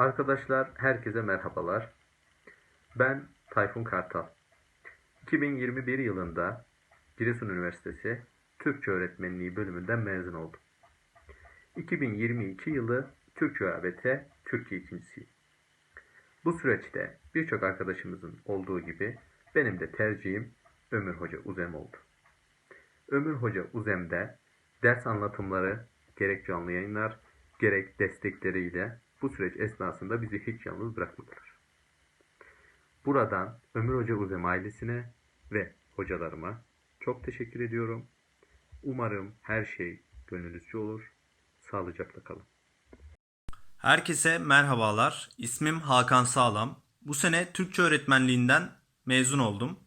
Arkadaşlar herkese merhabalar. Ben Tayfun Kartal. 2021 yılında Giresun Üniversitesi Türkçe Öğretmenliği bölümünden mezun oldum. 2022 yılı Türkçe ÖABT Türkiye ikincisiyim. Bu süreçte birçok arkadaşımızın olduğu gibi benim de tercihim Ömür Hoca Uzem oldu. Ömür Hoca Uzem'de ders anlatımları gerek canlı yayınlar gerek destekleriyle bu süreç esnasında bizi hiç yalnız bırakmadılar. Buradan Ömür Hoca Uzem ailesine ve hocalarıma çok teşekkür ediyorum. Umarım her şey gönlünüzce olur. Sağlıcakla kalın. Herkese merhabalar. İsmim Hakan Sağlam. Bu sene Türkçe öğretmenliğinden mezun oldum.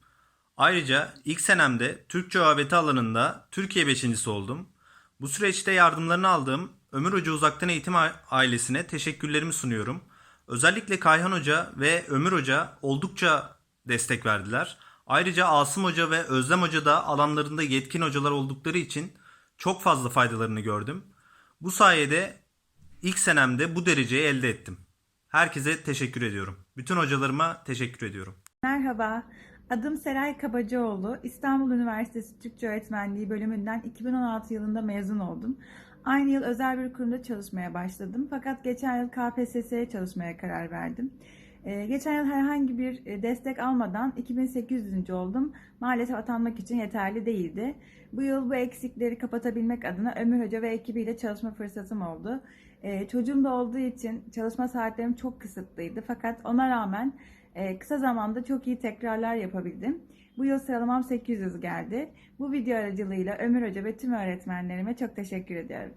Ayrıca ilk senemde Türkçe ÖABT alanında Türkiye beşincisi oldum. Bu süreçte yardımlarını aldığım Ömür Hoca Uzaktan Eğitim ailesine teşekkürlerimi sunuyorum. Özellikle Kayhan Hoca ve Ömür Hoca oldukça destek verdiler. Ayrıca Asım Hoca ve Özlem Hoca da alanlarında yetkin hocalar oldukları için çok fazla faydalarını gördüm. Bu sayede İlk senemde bu dereceyi elde ettim. Herkese teşekkür ediyorum. Bütün hocalarıma teşekkür ediyorum. Merhaba, adım Seray Kabacıoğlu. İstanbul Üniversitesi Türkçe Öğretmenliği bölümünden 2016 yılında mezun oldum. Aynı yıl özel bir kurumda çalışmaya başladım. Fakat geçen yıl KPSS'ye çalışmaya karar verdim. Ee, geçen yıl herhangi bir e, destek almadan 2800. oldum. Maalesef atanmak için yeterli değildi. Bu yıl bu eksikleri kapatabilmek adına Ömür Hoca ve ekibiyle çalışma fırsatım oldu. Ee, çocuğum da olduğu için çalışma saatlerim çok kısıtlıydı. Fakat ona rağmen ee, kısa zamanda çok iyi tekrarlar yapabildim. Bu yıl sıralamam 800 geldi. Bu video aracılığıyla Ömür Hoca ve tüm öğretmenlerime çok teşekkür ediyorum.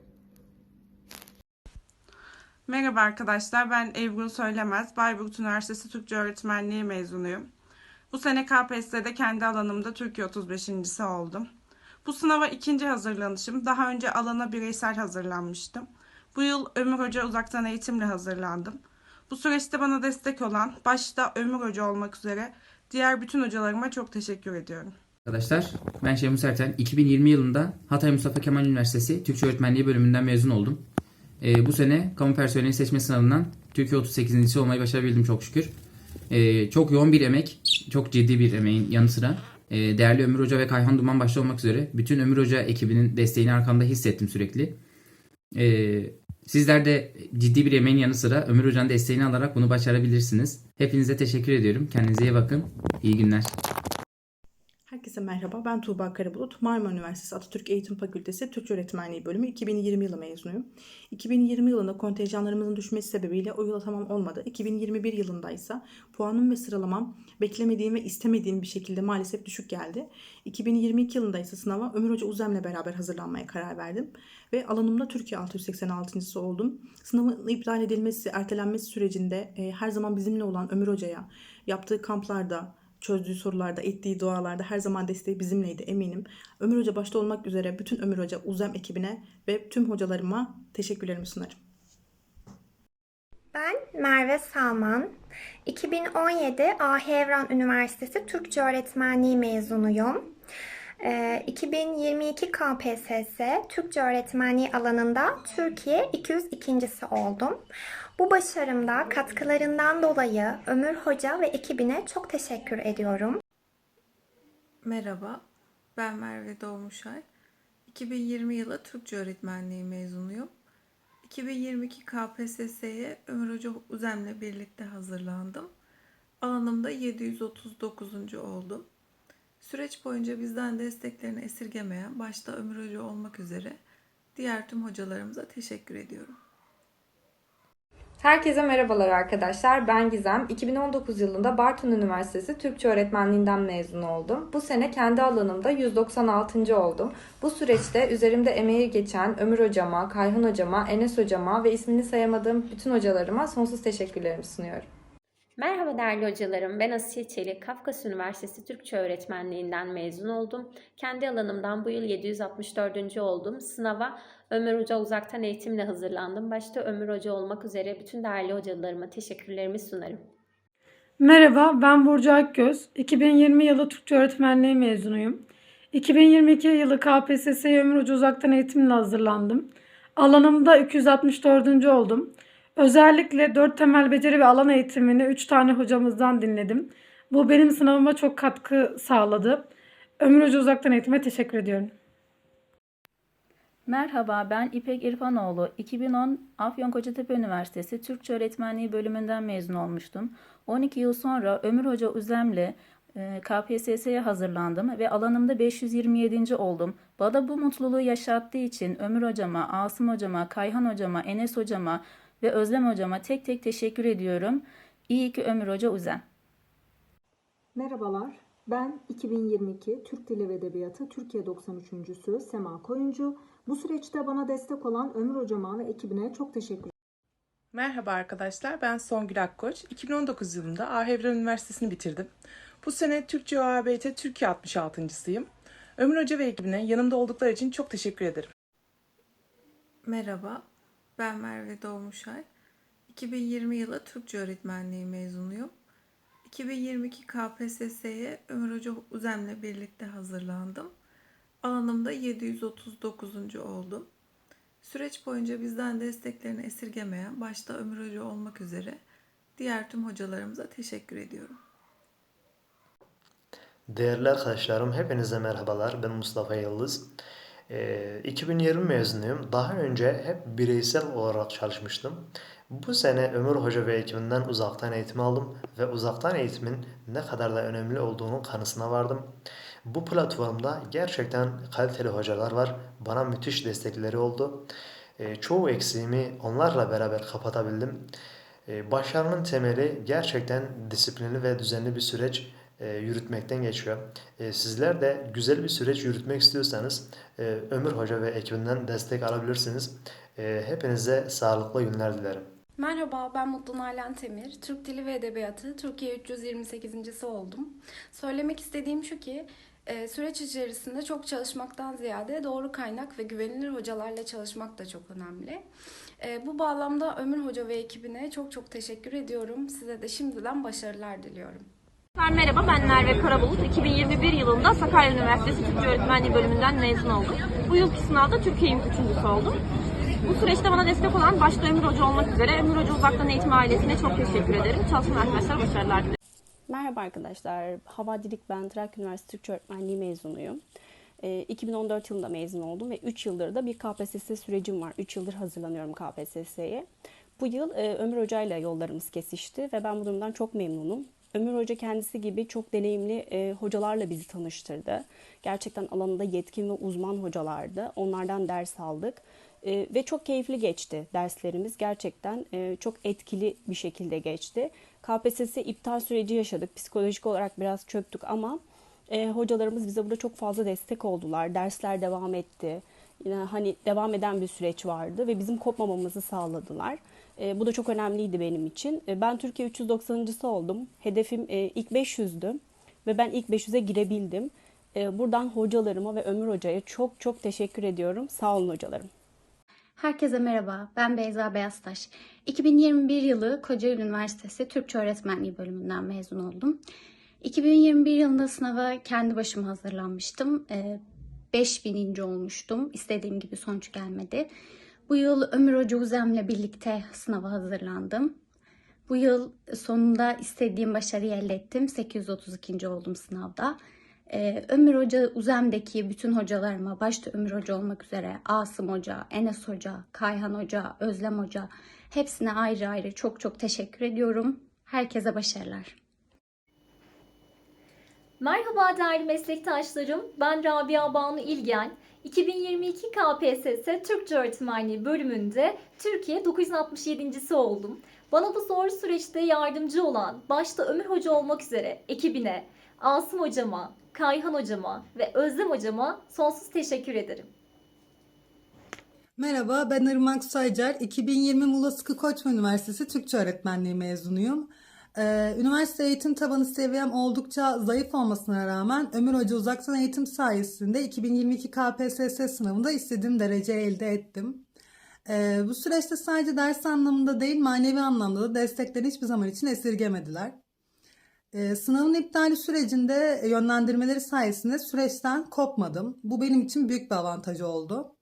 Merhaba arkadaşlar, ben Ebru Söylemez. Bayburt Üniversitesi Türkçe Öğretmenliği mezunuyum. Bu sene KPSS'de kendi alanımda Türkiye 35.si oldum. Bu sınava ikinci hazırlanışım. Daha önce alana bireysel hazırlanmıştım. Bu yıl Ömür Hoca uzaktan eğitimle hazırlandım. Bu süreçte bana destek olan, başta Ömür Hoca olmak üzere diğer bütün hocalarıma çok teşekkür ediyorum. Arkadaşlar ben Şemus Erten. 2020 yılında Hatay Mustafa Kemal Üniversitesi Türkçe Öğretmenliği bölümünden mezun oldum. Ee, bu sene kamu personeli seçme sınavından Türkiye 38. olmayı başarabildim çok şükür. Ee, çok yoğun bir emek, çok ciddi bir emeğin yanı sıra e, değerli Ömür Hoca ve Kayhan Duman başta olmak üzere bütün Ömür Hoca ekibinin desteğini arkamda hissettim sürekli. Ee, sizler de ciddi bir emeğin yanı sıra Ömür Hoca'nın desteğini alarak bunu başarabilirsiniz. Hepinize teşekkür ediyorum. Kendinize iyi bakın. İyi günler. Herkese merhaba. Ben Tuğba Karabulut. Marmara Üniversitesi Atatürk Eğitim Fakültesi Türkçe Öğretmenliği bölümü 2020 yılı mezunuyum. 2020 yılında kontenjanlarımızın düşmesi sebebiyle o yıla tamam olmadı. 2021 yılında ise puanım ve sıralamam beklemediğim ve istemediğim bir şekilde maalesef düşük geldi. 2022 yılında ise sınava Ömür Hoca Uzem'le beraber hazırlanmaya karar verdim. Ve alanımda Türkiye 686. oldum. Sınavın iptal edilmesi, ertelenmesi sürecinde e, her zaman bizimle olan Ömür Hoca'ya yaptığı kamplarda, çözdüğü sorularda, ettiği dualarda her zaman desteği bizimleydi eminim. Ömür Hoca başta olmak üzere bütün Ömür Hoca Uzem ekibine ve tüm hocalarıma teşekkürlerimi sunarım. Ben Merve Salman. 2017 Ahi Üniversitesi Türkçe Öğretmenliği mezunuyum. Ee, 2022 KPSS Türkçe Öğretmenliği alanında Türkiye 202.si oldum. Bu başarımda katkılarından dolayı Ömür Hoca ve ekibine çok teşekkür ediyorum. Merhaba, ben Merve Doğmuşay. 2020 yılı Türkçe öğretmenliği mezunuyum. 2022 KPSS'ye Ömür Hoca Uzem'le birlikte hazırlandım. Alanımda 739. oldum. Süreç boyunca bizden desteklerini esirgemeyen başta Ömür Hoca olmak üzere diğer tüm hocalarımıza teşekkür ediyorum. Herkese merhabalar arkadaşlar. Ben Gizem. 2019 yılında Bartın Üniversitesi Türkçe Öğretmenliğinden mezun oldum. Bu sene kendi alanımda 196. oldum. Bu süreçte üzerimde emeği geçen Ömür Hocama, Kayhan Hocama, Enes Hocama ve ismini sayamadığım bütün hocalarıma sonsuz teşekkürlerimi sunuyorum. Merhaba değerli hocalarım. Ben Asiye Çelik. Kafkas Üniversitesi Türkçe Öğretmenliğinden mezun oldum. Kendi alanımdan bu yıl 764. oldum. Sınava Ömer Hoca uzaktan eğitimle hazırlandım. Başta Ömür Hoca olmak üzere bütün değerli hocalarıma teşekkürlerimi sunarım. Merhaba, ben Burcu Akgöz. 2020 yılı Türkçe öğretmenliği mezunuyum. 2022 yılı KPSS'ye Ömür Hoca uzaktan eğitimle hazırlandım. Alanımda 264. oldum. Özellikle 4 temel beceri ve alan eğitimini 3 tane hocamızdan dinledim. Bu benim sınavıma çok katkı sağladı. Ömür Hoca Uzaktan Eğitim'e teşekkür ediyorum. Merhaba, ben İpek İrfanoğlu. 2010 Afyonkarahisar Üniversitesi Türkçe Öğretmenliği bölümünden mezun olmuştum. 12 yıl sonra Ömür Hoca Üzem'le e, KPSS'ye hazırlandım ve alanımda 527. oldum. Bana bu mutluluğu yaşattığı için Ömür Hocama, Asım Hocama, Kayhan Hocama, Enes Hocama ve Özlem Hocama tek tek teşekkür ediyorum. İyi ki Ömür Hoca Üzem. Merhabalar, ben 2022 Türk Dili ve Edebiyatı Türkiye 93.sü Sema Koyuncu. Bu süreçte bana destek olan Ömür Hocama ve ekibine çok teşekkür ederim. Merhaba arkadaşlar, ben Songül Akkoç. 2019 yılında Ahevran Üniversitesi'ni bitirdim. Bu sene Türkçe OABT Türkiye 66.sıyım. Ömür Hoca ve ekibine yanımda oldukları için çok teşekkür ederim. Merhaba, ben Merve Doğmuşay. 2020 yılı Türkçe öğretmenliği mezunuyum. 2022 KPSS'ye Ömür Hoca Uzem'le birlikte hazırlandım. Alanımda 739. oldum. Süreç boyunca bizden desteklerini esirgemeyen başta Ömür Hoca olmak üzere diğer tüm hocalarımıza teşekkür ediyorum. Değerli arkadaşlarım, hepinize merhabalar. Ben Mustafa Yıldız. Ee, 2020 mezunuyum. Daha önce hep bireysel olarak çalışmıştım. Bu sene Ömür Hoca ve ekibinden uzaktan eğitim aldım ve uzaktan eğitimin ne kadar da önemli olduğunun kanısına vardım. Bu platformda gerçekten kaliteli hocalar var. Bana müthiş destekleri oldu. Ee, çoğu eksiğimi onlarla beraber kapatabildim. Ee, başarının temeli gerçekten disiplinli ve düzenli bir süreç e, yürütmekten geçiyor. E, sizler de güzel bir süreç yürütmek istiyorsanız e, Ömür Hoca ve ekibinden destek alabilirsiniz. E, hepinize sağlıklı günler dilerim. Merhaba, ben Mutlu Nalan Temir. Türk Dili ve Edebiyatı Türkiye 328.si oldum. Söylemek istediğim şu ki, süreç içerisinde çok çalışmaktan ziyade doğru kaynak ve güvenilir hocalarla çalışmak da çok önemli. Bu bağlamda Ömür Hoca ve ekibine çok çok teşekkür ediyorum. Size de şimdiden başarılar diliyorum. Merhaba ben Merve Karabulut. 2021 yılında Sakarya Üniversitesi Türkçe Öğretmenliği bölümünden mezun oldum. Bu yılki sınavda Türkiye'nin üçüncüsü oldum. Bu süreçte bana destek olan başta Ömür Hoca olmak üzere Ömür Hoca Uzaktan Eğitim ailesine çok teşekkür ederim. Çalışma arkadaşlar başarılar dilerim. Merhaba arkadaşlar. Hava Didik ben Trakya Üniversitesi Türkçe Öğretmenliği mezunuyum. Ee, 2014 yılında mezun oldum ve 3 yıldır da bir KPSS sürecim var. 3 yıldır hazırlanıyorum KPSS'ye. Bu yıl e, Ömür Hoca ile yollarımız kesişti ve ben bu durumdan çok memnunum. Ömür Hoca kendisi gibi çok deneyimli e, hocalarla bizi tanıştırdı. Gerçekten alanında yetkin ve uzman hocalardı. Onlardan ders aldık. E, ve çok keyifli geçti derslerimiz. Gerçekten e, çok etkili bir şekilde geçti. KPSS iptal süreci yaşadık. Psikolojik olarak biraz çöktük ama e, hocalarımız bize burada çok fazla destek oldular. Dersler devam etti. Yine hani devam eden bir süreç vardı ve bizim kopmamamızı sağladılar. E, bu da çok önemliydi benim için. E, ben Türkiye 390.sı oldum. Hedefim e, ilk 500'dü ve ben ilk 500'e girebildim. E, buradan hocalarıma ve Ömür Hoca'ya çok çok teşekkür ediyorum. Sağ olun hocalarım. Herkese merhaba, ben Beyza Beyaztaş. 2021 yılı Kocaeli Üniversitesi Türkçe Öğretmenliği bölümünden mezun oldum. 2021 yılında sınava kendi başıma hazırlanmıştım. Ee, 5000. olmuştum. İstediğim gibi sonuç gelmedi. Bu yıl Ömür Hoca Uzem'le birlikte sınava hazırlandım. Bu yıl sonunda istediğim başarıyı elde ettim. 832. oldum sınavda. Ee, Ömür Hoca Uzem'deki bütün hocalarıma, başta Ömür Hoca olmak üzere Asım Hoca, Enes Hoca, Kayhan Hoca, Özlem Hoca hepsine ayrı ayrı çok çok teşekkür ediyorum. Herkese başarılar. Merhaba değerli meslektaşlarım. Ben Rabia Banu İlgen. 2022 KPSS Türkçe Öğretmenliği bölümünde Türkiye 967.si oldum. Bana bu zor süreçte yardımcı olan başta Ömür Hoca olmak üzere ekibine, Asım Hocama, Kayhan Hocama ve Özlem Hocama sonsuz teşekkür ederim. Merhaba, ben Irmak Saycar. 2020 Muğla Sıkı Koçman Üniversitesi Türkçe Öğretmenliği mezunuyum. Ee, üniversite eğitim tabanı seviyem oldukça zayıf olmasına rağmen Ömür Hoca uzaktan eğitim sayesinde 2022 KPSS sınavında istediğim dereceyi elde ettim. Ee, bu süreçte sadece ders anlamında değil manevi anlamda da desteklerini hiçbir zaman için esirgemediler. Ee, sınavın iptali sürecinde yönlendirmeleri sayesinde süreçten kopmadım. Bu benim için büyük bir avantaj oldu.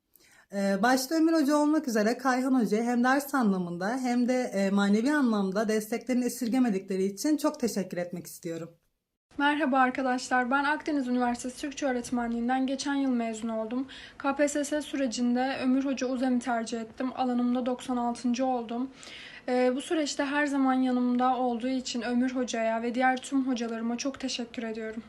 Ee, başta Ömür Hoca olmak üzere Kayhan Hoca'ya hem ders anlamında hem de e, manevi anlamda desteklerini esirgemedikleri için çok teşekkür etmek istiyorum. Merhaba arkadaşlar. Ben Akdeniz Üniversitesi Türkçe Öğretmenliğinden geçen yıl mezun oldum. KPSS sürecinde Ömür Hoca Uzem'i tercih ettim. Alanımda 96. oldum. Ee, bu süreçte her zaman yanımda olduğu için Ömür Hoca'ya ve diğer tüm hocalarıma çok teşekkür ediyorum.